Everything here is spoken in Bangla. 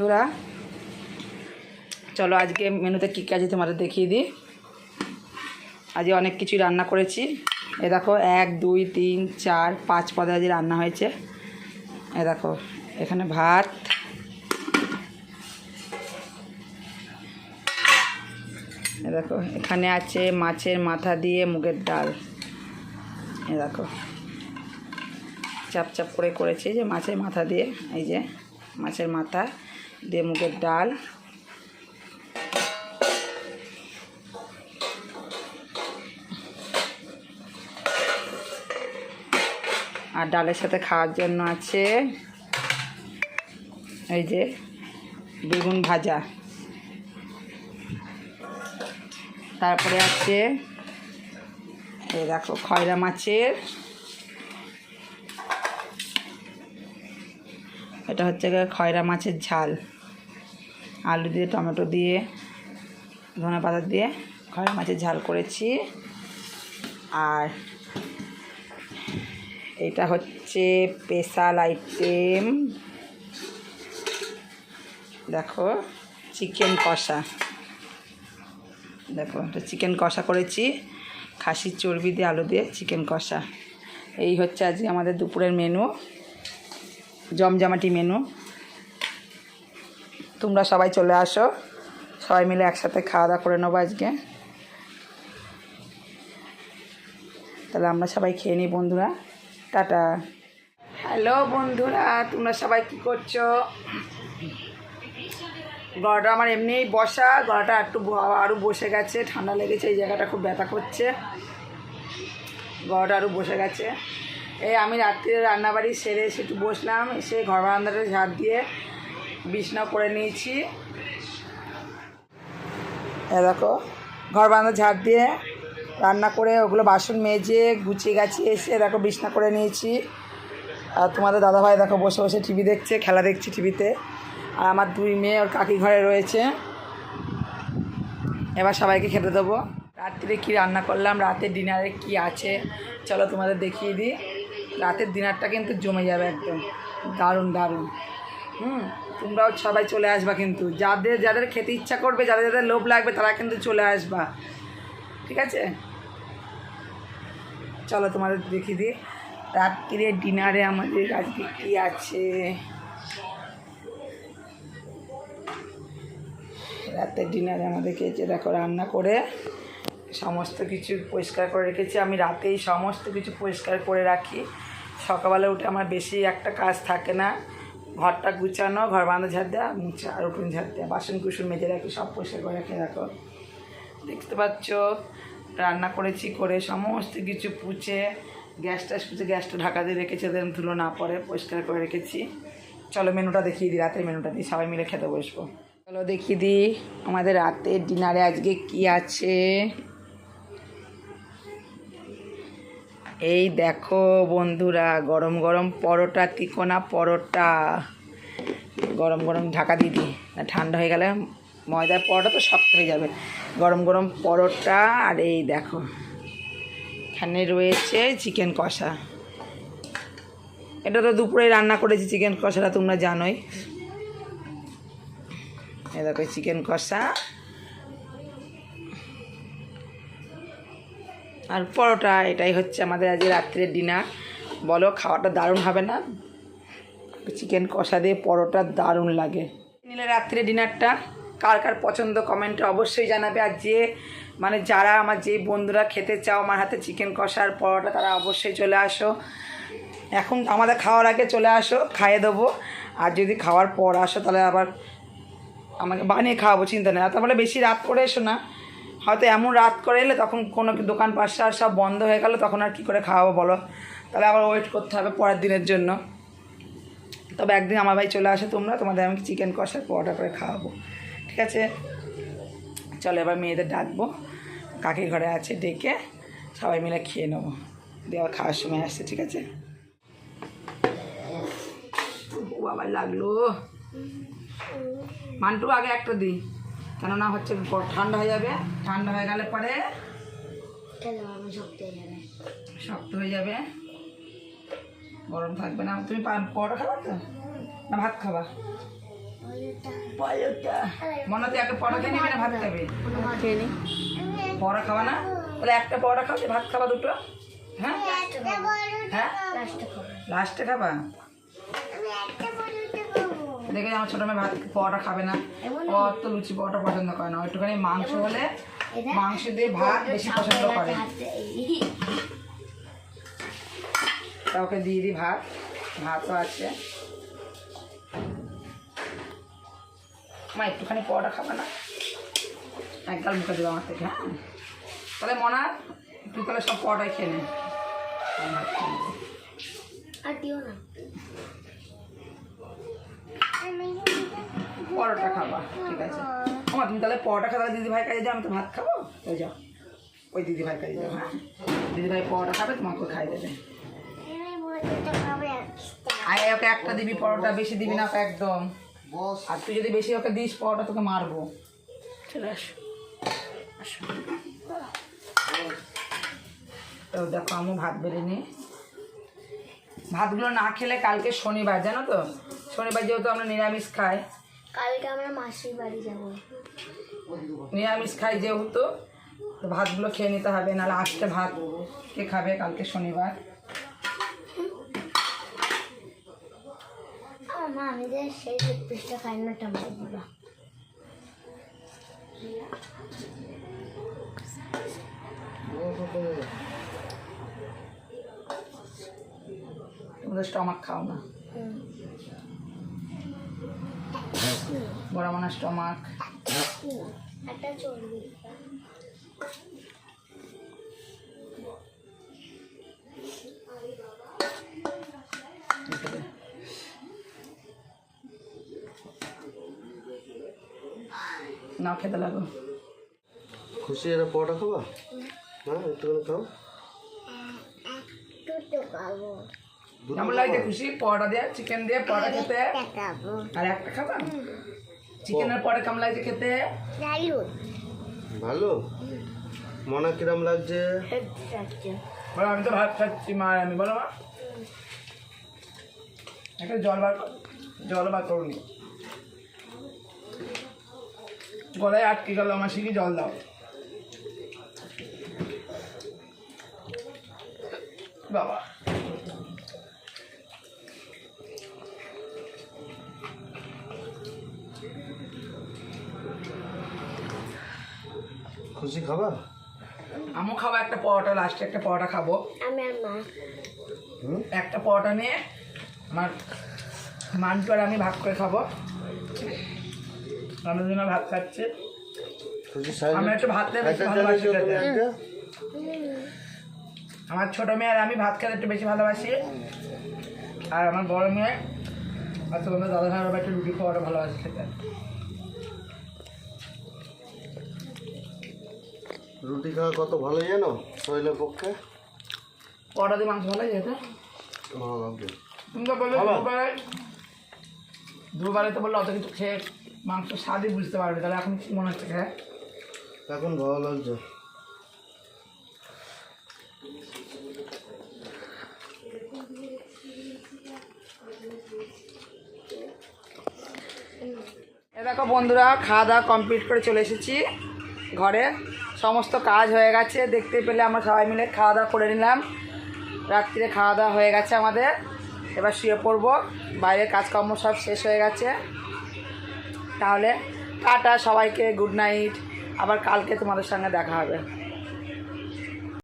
বন্ধুরা, চলো আজকে মেনুতে কী কী আছে তোমাদের দেখিয়ে দিই। আজকে অনেক কিছুই রান্না করেছি। এ দেখো, এক, দুই, তিন, চার, পাঁচ পদে আজ রান্না হয়েছে। এ দেখো, এখানে ভাত, এ দেখো, এখানে আছে মাছের মাথা দিয়ে মুগের ডাল। এ দেখো, চাপ চাপ করে করেছি যে মাছের মাথা দিয়ে, এই যে মাছের মাথা। দিয়ে মুগের ডাল। আর ডালের সাথে খাওয়ার জন্য আছে এই যে বেগুন ভাজা। তারপরে আছে এই দেখো খয়রা মাছের। এটা হচ্ছে খয়রা মাছের ঝাল। আলু দিয়ে, টমেটো দিয়ে, ধনে পাতা দিয়ে খয়রা মাছের ঝাল করেছি। আর এটা হচ্ছে স্পেশাল আইটেম। দেখো, চিকেন কষা। দেখো এটা চিকেন কষা করেছি। খাসির চর্বি দিয়ে আলু দিয়ে চিকেন কষা। এই হচ্ছে আজকে আমাদের দুপুরের মেনু। জমজমাটি মেনু। তোমরা সবাই চলে আসো। সবাই মিলে একসাথে খাওয়া দাওয়া করে নেব আজকে। তাহলে আমরা সবাই খেয়ে নিই বন্ধুরা। টাটা। হ্যালো বন্ধুরা, তোমরা সবাই কি করছ? গলাটা আমার এমনিই বসা, গলাটা একটু আরও বসে গেছে, ঠান্ডা লেগেছে, এই জায়গাটা খুব ব্যথা করছে। গলাটা আরও বসে গেছে। এই আমি রাত্রে রান্নাবাড়ি সেরে এসে একটু বসলাম, এসে ঘর বারান্দাটা ঝাড় দিয়ে বিছনা করে নিয়েছি। এ দেখো, ঘর বারান্দা ঝাড় দিয়ে রান্না করে ওগুলো বাসন মেজে গুছিয়ে গাছিয়ে এসে দেখো বিছনা করে নিয়েছি। আর তোমাদের দাদাভাই দেখো বসে বসে টিভি দেখছে, খেলা দেখছে টিভিতে। আর আমার দুই মেয়ে, ওর কাকি ঘরে রয়েছে। এবার সবাইকে খেতে দেবো। রাত্রে কি রান্না করলাম রাতের ডিনারে কি আছে, চলো তোমাদের দেখিয়ে দিই। রাতের ডিনারটা কিন্তু জমে যাবে একদম। দারুণ দারুণ। হুম, তোমরাও সবাই চলে আসবা কিন্তু। যাদের যাদের খেতে ইচ্ছা করবে, যাদের যাদের লোভ লাগবে, তারা কিন্তু চলে আসবা। ঠিক আছে? চলো তোমাদের দেখিয়ে দিই। রাত্রিরে ডিনারে আমাদের আজকে কী আছে? রাতের ডিনারে আমাদের যে দেখো রান্না করে? সমস্ত কিছু পরিষ্কার করে রেখেছি। আমি রাতেই সমস্ত কিছু পরিষ্কার করে রাখি। সকালবেলা উঠে আমার বেশি একটা কাজ থাকে না। ঘরটা গুছানো, ঘর বাঁধা ঝাড় দেওয়া, মুছা আর উঠুন ঝাড় দেওয়া বাসন কুসুন মেজে রাখি, সব পরিষ্কার করে রাখি রাখো দেখতে পাচ্ছ, রান্না করেছি করে সমস্ত কিছু পুছে, গ্যাস ট্যাস পুছে গ্যাসটা ঢাকা দিয়ে রেখেছি, ওদের ধুলো না পড়ে, পরিষ্কার করে রেখেছি। চলো মেনুটা দেখিয়ে দিই, রাতের মেনুটা দিই সবাই মিলে খেতে বসবো। চলো দেখিয়ে দিই, আমাদের রাতের ডিনারে আজকে কি আছে? এই দেখো বন্ধুরা, গরম গরম পরোটা, তিকোনা পরোটা। গরম গরম ঢাকা দিয়ে দিই না ঠান্ডা হয়ে গেলে ময়দার পরোটা তো শক্ত হয়ে যাবে। গরম গরম পরোটা আর এই দেখো, এখানে রয়েছে চিকেন কষা। এটা তো দুপুরে রান্না করেছি চিকেন কষাটা, তোমরা জানোই। এই দেখো চিকেন কষা। আর পরোটা, এটাই হচ্ছে আমাদের আজকে রাত্রের ডিনার বলো, খাওয়াটা দারুণ হবে না? চিকেন কষা দিয়ে পরোটা দারুণ লাগে। নিলে রাত্রে ডিনারটা কার কার পছন্দ কমেন্টে অবশ্যই জানাবে। আর যে মানে যারা আমার যে বন্ধুরা খেতে চাও, আমার হাতে চিকেন কষা আর পরোটা, তারা অবশ্যই চলে আসো। এখন আমাদের খাওয়ার আগে চলে আসো, খাইয়ে দেবো। আর যদি খাওয়ার পর আসো, তাহলে আবার আমাকে বানিয়ে খাওয়াবো, চিন্তা নেই। আর তারপরে বেশি রাত করে এসো না। হয়তো এমন রাত করে এলে তখন কোনো দোকান পাশা সব বন্ধ হয়ে গেল, তখন আর কী করে খাওয়াবো বলো? তাহলে আবার ওয়েট করতে হবে পরের দিনের জন্য। তবে একদিন আমার ভাই চলে আসে তোমরা, তোমাদের আমি চিকেন কষা পরোটা করে খাওয়াবো। ঠিক আছে? চলো এবার মেয়েদের ডাকবো। কাকি ঘরে আছে, ডেকে সবাই মিলে খেয়ে নেব। দিয়ে আবার খাওয়ার সময় আসছে, ঠিক আছে? বাবা লাগল। মান্টু আগে একটা দিই। কেননা হচ্ছে ঠান্ডা হয়ে যাবে ঠান্ডা হয়ে গেলে পরে শক্ত হয়ে যাবে। গরম থাকবে না। তুমি পা- পরোটা খাবা তো? না ভাত খাবা? মনে হচ্ছে একটা পরোটা খেয়ে নিবি না ভাত খাবে? খেয়ে নি। পরোটা খাওয়া না? তাহলে একটা পরোটা দিয়ে ভাত খাবা দুটো? হ্যাঁ? হ্যাঁ? লাস্টে খাবা? দেখে আমার ছোটো মেয়ে ভাত পরোটা খাবে না। ও তো লুচি পরোটা পছন্দ করে না। একটুখানি মাংস হলে মাংস দিয়ে ভাত বেশি পছন্দ করে। তা ওকে দিয়ে দিই ভাত। ভাতও আছে। মা একটুখানি পরোটা খাবে না? একগাল মুখে দেবো আমার থেকে হ্যাঁ? তাহলে মনা তুই তাহলে সব পরোটাই খেয়ে নে। আর দিও না। পরোটা খাবা ঠিক আছে? আমার তুমি তাহলে পরোটা খাবে দিদি ভাই কাজে যাও আমি তো ভাত খাব। ওই যাও। ওই দিদি ভাই কাজে যাও হ্যাঁ। দিদি ভাই পরোটা খাবে তোমাকে খাই দেবে। আর ওকে একটা দিবি পরোটা বেশি দিবি না ওকে একদম। আর তুই যদি বেশি ওকে দিস পরোটা তোকে মারবো। চলে আসো। তো দেখো আমি ভাত বেড়ে নিই ভাতগুলো না খেলে কালকে শনিবার জানো তো? শনিবার যেহেতু আমরা নিরামিষ খাই কালকে আমরা মাসির বাড়ি যাব। নিরামিষ খাই যেহেতু তো ভাতগুলো খেয়ে নিতে হবে নাহলে আজকে ভাত কে খাবে কালকে শনিবার। মা আমি যে সেই পিসটা খাই না টমেটো দিবা। তোমাদের স্টমাক খাও না। বড় মানা স্টমাক নাও খেতে লাগো। খুশি এরা পরোটা খাবা? হ্যাঁ একটুখানি খাও। খাব। কেমন লাগছে? খুশি? পরোটা দিয়ে? চিকেন দিয়ে পরোটা খেতে? আর একটা খাবা? চিকেনের পরে কেমন লাগছে খেতে? ভালো। মনে কিরম লাগছে? বলো আমি তো ভাত খাচ্ছি মা আমি বলো মা। একটা জল বার জল বার করুন গলায় আটকে গেল আমার শিখি জল দাও। বাবা। খুশি খাবা আমিও খাব একটা পরোটা লাস্টে একটা পরোটা খাব। আমি আর মা। একটা পরোটা নিয়ে আমার মান্টু আর আমি ভাগ করে খাব। আমরা দুজনে ভাত খাচ্ছি। আমি একটু ভাত ভালোবাসি খেতে। আমার ছোটো মেয়ে আর আমি ভাত খেতে একটু বেশি ভালোবাসি। আর আমার বড় মেয়ে আর তোমাদের দাদা ভাই বাবা একটু রুটি খাওয়াটা ভালোবাসি খেতে। রুটি খাওয়া কত ভালো জানো? শরীরের পক্ষে। পরোটা দিয়ে মাংস ভালো যেতে ভালো লাগবে তুমি তো বললে দুবারে দুবারে তো বললে অত কিছু খেয়ে মাংস স্বাদই বুঝতে পারবে তাহলে এখন কি মনে হচ্ছে খেয়ে? এখন ভালো লাগছে। এ দেখো বন্ধুরা খাওয়া দাওয়া কমপ্লিট করে চলে এসেছি ঘরে। সমস্ত কাজ হয়ে গেছে, দেখতে পেলে আমরা সবাই মিলে খাওয়া দাওয়া করে নিলাম। রাত্রিরে খাওয়া দাওয়া হয়ে গেছে আমাদের। এবার শুয়ে পড়ব। বাইরের কাজকর্ম সব শেষ হয়ে গেছে। তাহলে টাটা সবাইকে, গুড নাইট। আবার কালকে তোমাদের সঙ্গে দেখা হবে।